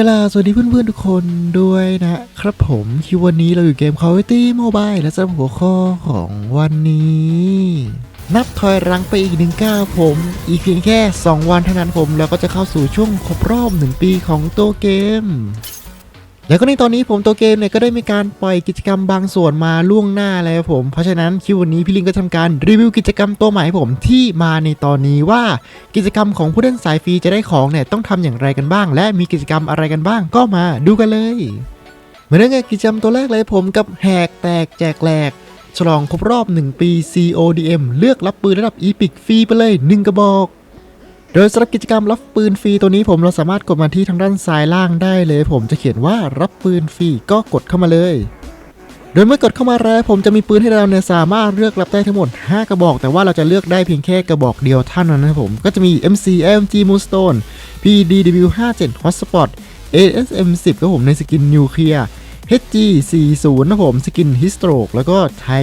กลาสวัสดีเพื่อนๆทุกคนด้วยนะครับผมคือวันนี้เราอยู่เกม Call of Duty Mobile และสำหรับหัวข้อของวันนี้ นับถอยหลังไปอีกหนึ่งก้าวผม อีกเพียงแค่ 2 วันเท่านั้นผม แล้วก็จะเข้าสู่ช่วงครบรอบ 1 ปีของตัวเกม แล้วก็ในตอนนี้ผมตัวเกมเนี่ยก็ได้มีการปล่อยกิจกรรมบางส่วนมาล่วงหน้าแล้วผม เพราะฉะนั้นคลิปวันนี้พี่ลิงก็ทำการรีวิวกิจกรรมตัวใหม่ผมที่มาในตอนนี้ว่ากิจกรรมของผู้เล่นสายฟรีจะได้ของเนี่ยต้องทำอย่างไรกันบ้าง และมีกิจกรรมอะไรกันบ้างก็มาดูกันเลยเหมือนกับกิจกรรมตัวแรกเลยผมกับแหกแตกแจกแหลกฉลองครบรอบ 1 ปี CODM เลือกรับปืนระดับ EPIC ฟรีไปเลย 1 กระบอก โดยสำหรับกิจกรรมรับปืนฟรีตัวนี้ผมเราสามารถกดมาที่ทางด้านซ้ายล่างได้เลย ผมจะเขียนว่ารับปืนฟรีก็กดเข้ามาเลย โดยเมื่อกดเข้ามาแล้วผมจะมีปืนให้เราเนี่ยสามารถเลือกรับได้ทั้งหมด 5 กระบอก แต่ว่าเราจะเลือกได้เพียงแค่กระบอกเดียวเท่านั้นนะครับผมก็จะมี MC MG Moonstone PDW57 Hotspot ASM 10 ครับผมในสกินนิวเคลียร์ HG 40 นะผมสกิน Histroke แล้วก็ไทย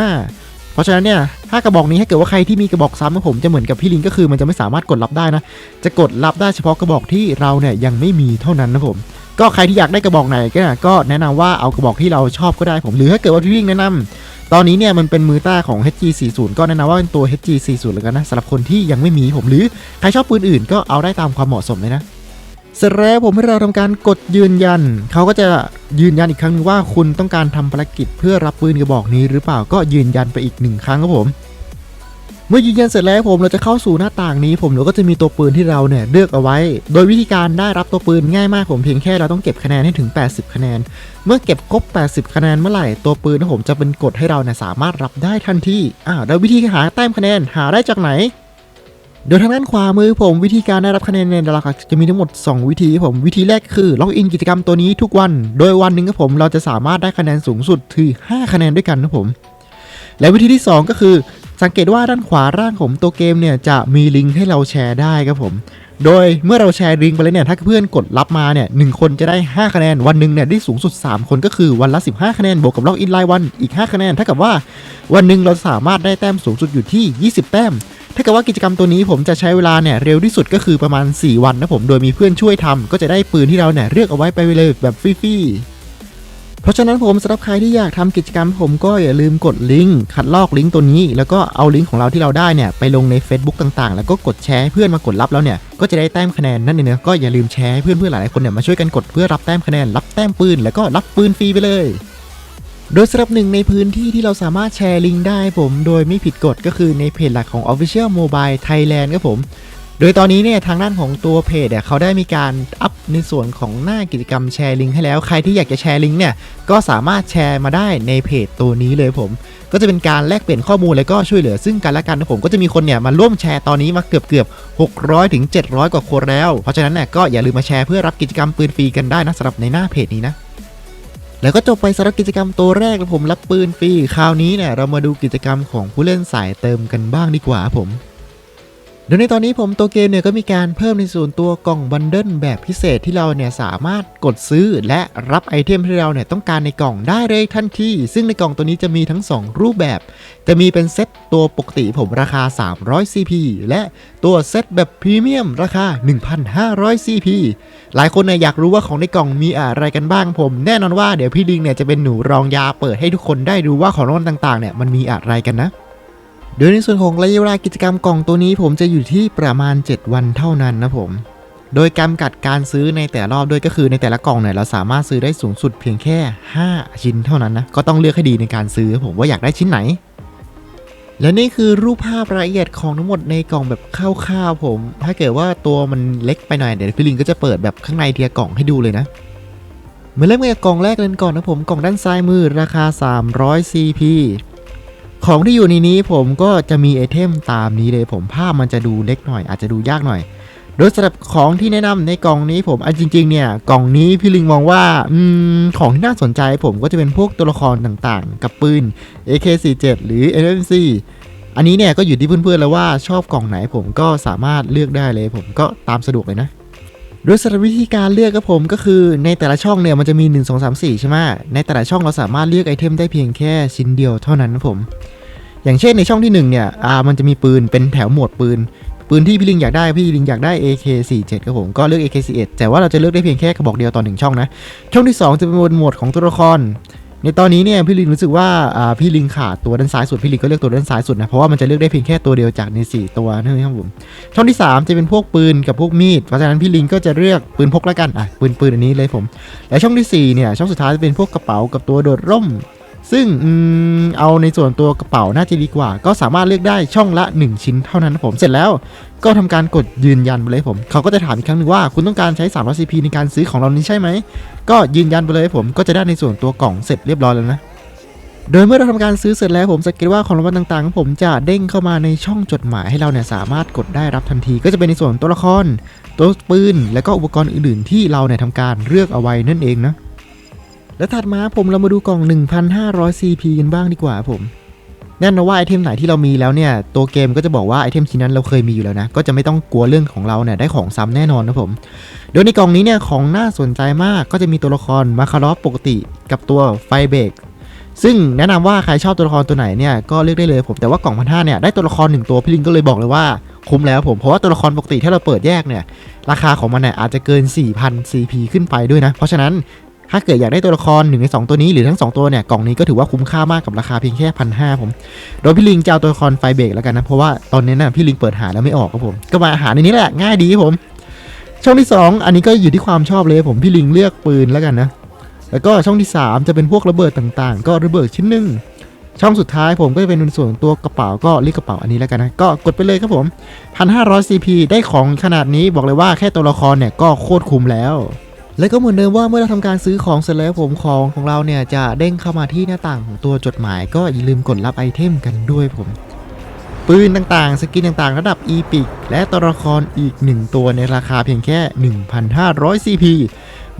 25 เพราะฉะนั้นเนี่ยถ้ากระบอกนี้ถ้าเกิดว่าใครที่มีกระบอกซ้ำนะผมจะเหมือนกับพี่ลิงก็คือมันจะไม่สามารถกดรับได้นะ จะกดรับได้เฉพาะกระบอกที่เราเนี่ยยังไม่มีเท่านั้นนะผม ก็ใครที่อยากได้กระบอกไหนก็ก็แนะนำว่าเอากระบอกที่เราชอบก็ได้ผมหรือถ้าเกิดว่าพี่ลิงแนะนำตอนนี้เนี่ยมันเป็นมือต้าของ HG40 ก็แนะนำว่าเป็นตัว HG40 แล้วกันนะสำหรับคนที่ยังไม่มีผมหรือใครชอบปืนอื่นก็เอาได้ตามความเหมาะสมเลยนะ เสร็จแล้วผมให้เราทำการกดยืนยัน เขาก็จะยืนยันอีกครั้งหนึงว่าคุณต้องการทำภารกิจเพื่อรับปืนกระบอกนี้หรือเปล่าก็ยืนยันไปอีกหนึ่งครั้งครับผม เมื่อยืนยันเสร็จแล้วผมเราจะเข้าสู่หน้าต่างนี้ ผมเราก็จะมีตัวปืนที่เราเนี่ยเลือกเอาไว้ โดยวิธีการได้รับตัวปืนง่ายมากผมเพียงแค่เราต้องเก็บคะแนนให้ถึง 80 คะแนน เมื่อเก็บครบ 80 คะแนนเมื่อไหร่ตัวปืนของผมจะเป็นกฎให้เราเนี่ยสามารถรับได้ทันทีอ่าแล้ววิธีหาแต้มคะแนนหาได้จากไหน โดยทางด้านขวามือผมวิธีการได้รับคะแนนในหลักจะมีทั้งหมด 2 วิธีผมวิธีแรกคือล็อกอินกิจกรรมตัวนี้ทุกวัน โดยวันหนึ่งครับผมเราจะสามารถได้คะแนนสูงสุดถึง5คะแนนด้วยกันนะผมและวิธีที่ 2 ก็คือ สังเกตว่าด้านขวาล่างของตัวเกมเนี่ยจะมีลิงก์ให้เราแชร์ได้ครับผม โดยเมื่อเราแชร์ลิงก์ไปแล้วเนี่ยถ้าเพื่อนกดรับมาเนี่ยหคนจะได้ 5 คะแนน วันหนึ่งเนี่ยได้สูงสุด 3 คนก็คือวันละ 15 คะแนนบวกกับล็อกอินรายวันอีก 5 คะแนนเท่ากับว่าวันหนึ่งเราสามารถได้แต้มสูงสุดอยู่ที่ 20 แต้มถ้าเกิดว่ากิจกรรมตัวนี้ผมจะใช้เวลาเนี่ยเร็วที่สุดก็คือประมาณ 4 วันนะผมโดยมีเพื่อนช่วยทำก็จะได้ปืนที่เราเนี่ยเลือกเอาไว้ไปเลยแบบฟรีๆ เพราะฉะนั้นผมสำหรับใครที่อยากทำกิจกรรมผมก็อย่าลืมกดลิงก์คัดลอกลิงก์ตัวนี้ แล้วก็เอาลิงก์ของเราที่เราได้เนี่ยไปลงใน Facebook ต่างๆ แล้วก็กดแชร์เพื่อนมากดรับแล้วเนี่ยก็จะได้แต้มคะแนนนั่นเองนะก็อย่าลืมแชร์เพื่อนๆหลายๆคนเนี่ยมาช่วยกันกดเพื่อรับแต้มคะแนนรับแต้มปืนแล้วก็รับปืนฟรีไปเลยโดยสำหรับหนึ่งในพื้นที่ที่เราสามารถแชร์ลิงก์ได้ผม โดยไม่ผิดกฎก็คือในเพจหลักของ Official Mobile Thailand ครับผม โดยตอนนี้เนี่ยทางด้านของตัวเพจเนี่ยเขาได้มีการอัพในส่วนของหน้ากิจกรรมแชร์ลิงก์ให้แล้ว ใครที่อยากจะแชร์ลิงก์เนี่ยก็สามารถแชร์มาได้ในเพจตัวนี้เลยผม ก็จะเป็นการแลกเปลี่ยนข้อมูลแล้วก็ช่วยเหลือซึ่งกันและกันนะผมก็จะมีคนเนี่ยมาร่วมแชร์ตอนนี้มาเกือบเกือบ600ถึง700 กว่าคนแล้ว เพราะฉะนั้นเนี่ยก็อย่าลืมมาแชร์เพื่อรับกิจกรรมปืนฟรีกันได้นะสำหรับในหน้าเพจนี้นะแล้วก็จบไปสำหรับกิจกรรมตัวแรกแล้วผมรับปืนฟรีคราวนี้เนี่ยเรามาดูกิจกรรมของผู้เล่นสายเติมกันบ้างดีกว่าผม โดยในตอนนี้ผมตัวเกมเนี่ยก็มีการเพิ่มในส่วนตัวกล่องบันเดิลแบบพิเศษที่เราเนี่ยสามารถกดซื้อและรับไอเทมที่เราเนี่ยต้องการในกล่องได้เลยทันที ซึ่งในกล่องตัวนี้จะมีทั้ง 2 รูปแบบ จะมีเป็นเซตตัวปกติผมราคา 300 CP และตัวเซตแบบพรีเมียมราคา 1,500 CP หลายคนเนี่ยอยากรู้ว่าของในกล่องมีอะไรกันบ้างผม แน่นอนว่าเดี๋ยวพี่ลิงเนี่ยจะเป็นหนูรองยาเปิดให้ทุกคนได้ดูว่าของรางวัลต่างๆเนี่ยมันมีอะไรกันนะ โดยในส่วนของระยะเวลากิจกรรมกล่องตัวนี้ผมจะอยู่ที่ประมาณ 7 วันเท่านั้นนะผม โดยจำกัดการซื้อในแต่รอบด้วยก็คือในแต่ละกล่องเนี่ยเราสามารถซื้อได้สูงสุดเพียงแค่ 5 ชิ้นเท่านั้นนะ ก็ต้องเลือกให้ดีในการซื้อผมว่าอยากได้ชิ้นไหน และนี่คือรูปภาพรายละเอียดของทั้งหมดในกล่องแบบคร่าวๆผม ถ้าเกิดว่าตัวมันเล็กไปหน่อยเดี๋ยวพี่ลิงก็จะเปิดแบบข้างในเทียกล่องให้ดูเลยนะมาเริ่มกันกับกล่องแรกเลยก่อนนะผมกล่องด้านซ้ายมือราคา 300 CP ของที่อยู่ในนี้ผมก็จะมีไอเทมตามนี้เลยผมภาพมันจะดูเล็กหน่อย อาจจะดูยากหน่อย โดยสำหรับของที่แนะนำในกล่องนี้ผมอันจริง ๆ เนี่ยกล่องนี้พี่ลิงมองว่าอืมของที่น่าสนใจผมก็จะเป็นพวกตัวละครต่างๆ กับปืน AK47 หรือ NMC อันนี้เนี่ยก็อยู่ที่เพื่อนๆแล้วว่าชอบกล่องไหนผมก็สามารถเลือกได้เลย ผมก็ตามสะดวกเลยนะ โดยสำหรับวิธีการเลือกกับผมก็คือในแต่ละช่องเนี่ยมันจะมี 1 2 3 4 ใช่ไหมในแต่ละช่องเราสามารถเลือกไอเทมได้เพียงแค่ชิ้นเดียวเท่านั้นนะผม อย่างเช่นในช่องที่ 1 เนี่ยอ่ามันจะมีปืนเป็นแถวหมวดปืน ปืนที่พี่ลิงอยากได้พี่ลิงอยากได้ AK47 ครับผมก็เลือก AK41 แต่ว่าเราจะเลือกได้เพียงแค่กระบอกเดียวต่อหนึ่งช่องนะช่องที่ 2 จะเป็นหมวดของตัวละคร ในตอนนี้เนี่ยพี่ลิงรู้สึกว่าพี่ลิงขาดตัวด้านซ้ายสุดพี่ลิงก็เลือกตัวด้านซ้ายสุดนะเพราะว่ามันจะเลือกได้เพียงแค่ตัวเดียวจากใน 4 ตัวนะครับผมช่องที่ 3 จะเป็นพวกปืนกับพวกมีดเพราะฉะนั้นพี่ลิงก็จะเลือกปืนพกแล้วกันอะปืนปืนอันนี้เลยผม และช่องที่4เนี่ยช่องสุดท้ายจะเป็นพวกกระเป๋ากับตัวโดดร่ม ซึ่งอเอาในส่วนตัวกระเป๋าน่าจะดีกว่า ก็สามารถเลือกได้ช่องละ 1 ชิ้นเท่านั้นนะผมเสร็จแล้วก็ทำการกดยืนยันไปเลยผมเขาก็จะถามอีกครั้งหนึ่งว่าคุณต้องการใช้ 300 CP ในการซื้อของเรานี้ใช่ไหม ก็ยืนยันไปเลยผมก็จะได้ในส่วนตัวกล่องเสร็จเรียบร้อยแล้วนะโดยเมื่อเราทำการซื้อเสร็จแล้วผมสังเกตว่าของรางวัลต่างๆของผมจะเด้งเข้ามาในช่องจดหมายให้เราเนี่ยสามารถกดได้รับทันที ก็จะเป็นในส่วนตัวละคร ตัวปืน และก็อุปกรณ์อื่นๆ ที่เราเนี่ยทำการเลือกเอาไว้นั่นเองนะ และถัดมาผมเรามาดูกล่อง 1,500 CP กันบ้างดีกว่าผมแน่นอนว่าไอเทมไหนที่เรามีแล้วเนี่ย ตัวเกมก็จะบอกว่าไอเทมชิ้นนั้นเราเคยมีอยู่แล้วนะ ก็จะไม่ต้องกลัวเรื่องของเราเนี่ยได้ของซ้ำแน่นอนนะผม โดยในกล่องนี้เนี่ยของน่าสนใจมากก็จะมีตัวละครมาคารอฟปกติกับตัวไฟเบรกซึ่งแนะนำว่าใครชอบตัวละครตัวไหนเนี่ยก็เลือกได้เลยผมแต่ว่ากล่องพันห้าเนี่ยได้ตัวละครหนึ่งตัวพี่ลิงก็เลยบอกเลยว่าคุ้มแล้วผมเพราะว่าตัวละครปกติถ้าเราเปิดแยกเนี่ยราคาของมันเนี่ยอาจจะเกิน 4,000 CP ขึ้นไปด้วยนะ เพราะฉะนั้น ถ้าเกิดอยากได้ตัวละครหนึ่งในสองตัวนี้หรือทั้งสองตัวเนี่ยกล่องนี้ก็ถือว่าคุ้มค่ามากกับราคาเพียงแค่พันห้าผมโดยพี่ลิงจะเอาตัวละครไฟเบรกแล้วกันนะเพราะว่าตอนนี้น่ะพี่ลิงเปิดหาแล้วไม่ออกครับผมก็มาหาในนี้แหละง่ายดีผมช่องที่ 2 อันนี้ก็อยู่ที่ความชอบเลยผมพี่ลิงเลือกปืนแล้วกันนะแล้วก็ช่องที่ 3 จะเป็นพวกระเบิดต่างๆ ก็ระเบิดชิ้นหนึ่งช่องสุดท้ายผมก็จะเป็นในส่วนของตัวกระเป๋าก็เรียกกระเป๋าอันนี้แล้วกันนะก็กดไปเลยครับผม 1,500 CP ได้ของขนาดนี้บอกเลยว่าแค่ตัวละครเนี่ยก็โคตรคุ้มแล้ว และก็เหมือนเดิมว่าเมื่อเราทำการซื้อของเสร็จแล้วผมของของเราเนี่ยจะเด้งเข้ามาที่หน้าต่างของตัวจดหมาย ก็อย่าลืมกดรับไอเทมกันด้วยผม ปืนต่างๆ สกินต่างๆ ระดับ e p i c และตัวละครอีก 1 ตัวในราคาเพียงแค่ 1,500 CP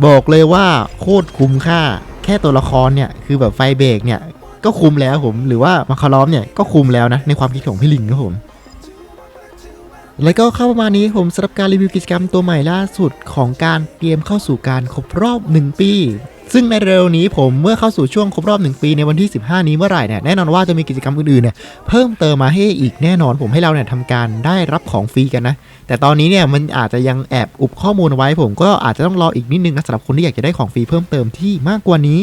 บอกเลยว่าโคตรคุ้มค่า แค่ตัวละครเนี่ยคือแบบไฟเบรกเนี่ยก็คุ้มแล้วผม หรือว่ามาคารอมเนี่ยก็คุ้มแล้วนะในความคิดของพี่ลิงครับผม แล้วก็เข้าประมาณนี้ผมสำหรับการรีวิวกิจกรรมตัวใหม่ล่าสุดของการเตรียมเข้าสู่การครบรอบ 1 ปี ซึ่งในเร็วนี้ผมเมื่อเข้าสู่ช่วงครบรอบ 1 ปีในวันที่ 15 นี้เมื่อไหร่เนี่ยแน่นอนว่าจะมีกิจกรรมอื่นๆเนี่ยเพิ่มเติมมาให้อีกแน่นอนผมให้เราเนี่ยทำการได้รับของฟรีกันนะ แต่ตอนนี้เนี่ยมันอาจจะยังแอบอุบข้อมูลเอาไว้ ผมก็อาจจะต้องรออีกนิดนึงนะสำหรับคนที่อยากจะได้ของฟรีเพิ่มเติมที่มากกว่านี้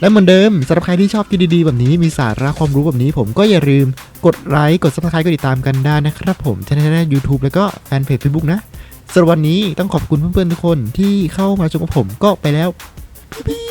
และเหมือนเดิมสำหรับใครที่ชอบกินดีๆแบบนี้มีสาระความรู้แบบนี้ ผมก็อย่าลืมกดไลค์กดซับสไครต์กดติดตามกันได้นะครับผมช่องยูทูบแล้วก็แฟนเพจเฟซบุ๊กนะสำหรับวันนี้ต้องขอบคุณเพื่อนๆทุกคนที่เข้ามาชมกับผมก็ไปแล้วบ๊ายบาย